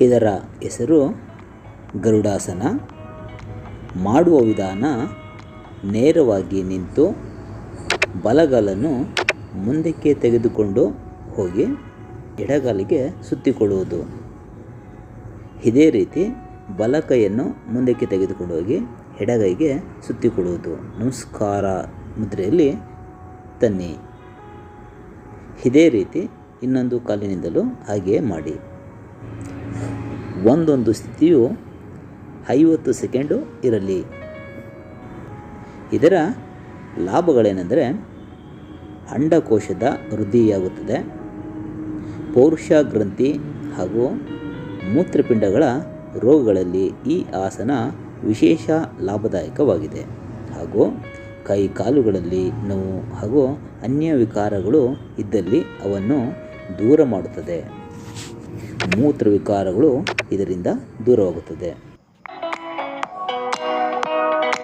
ಇದರ ಹೆಸರು ಗರುಡಾಸನ. ಮಾಡುವ ವಿಧಾನ ನೇರವಾಗಿ ನಿಂತು ಬಲಗಾಲನ್ನು ಮುಂದಕ್ಕೆ ತೆಗೆದುಕೊಂಡು ಹೋಗಿ ಎಡಗಾಲಿಗೆ ಸುತ್ತಿಕೊಳ್ಳುವುದು. ಇದೇ ರೀತಿ ಬಲಕೈಯನ್ನು ಮುಂದಕ್ಕೆ ತೆಗೆದುಕೊಂಡು ಹೋಗಿ ಎಡಗೈಗೆ ಸುತ್ತಿಕೊಳ್ಳುವುದು. ನಮಸ್ಕಾರ, ಮುದ್ರೆಯಲ್ಲಿ ತನ್ನಿ. ಇದೇ ರೀತಿ ಇನ್ನೊಂದು ಕಾಲಿನಿಂದಲೂ ಹಾಗೆಯೇ ಮಾಡಿ. ಒಂದೊಂದು ಸ್ಥಿತಿಯು ಐವತ್ತು ಸೆಕೆಂಡು ಇರಲಿ. ಇದರ ಲಾಭಗಳೇನೆಂದರೆ ಅಂಡಕೋಶದ ವೃದ್ಧಿಯಾಗುತ್ತದೆ. ಪೌರುಷ ಗ್ರಂಥಿ ಹಾಗೂ ಮೂತ್ರಪಿಂಡಗಳ ರೋಗಗಳಲ್ಲಿ ಈ ಆಸನ ವಿಶೇಷ ಲಾಭದಾಯಕವಾಗಿದೆ. ಹಾಗೂ ಕೈ ಕಾಲುಗಳಲ್ಲಿ ನೋವು ಹಾಗೂ ಅನ್ಯ ವಿಕಾರಗಳು ಇದ್ದಲ್ಲಿ ಅವನ್ನು ದೂರ ಮಾಡುತ್ತದೆ. ಮೂತ್ರ ವಿಕಾರಗಳು ಇದರಿಂದ ದೂರವಾಗುತ್ತದೆ.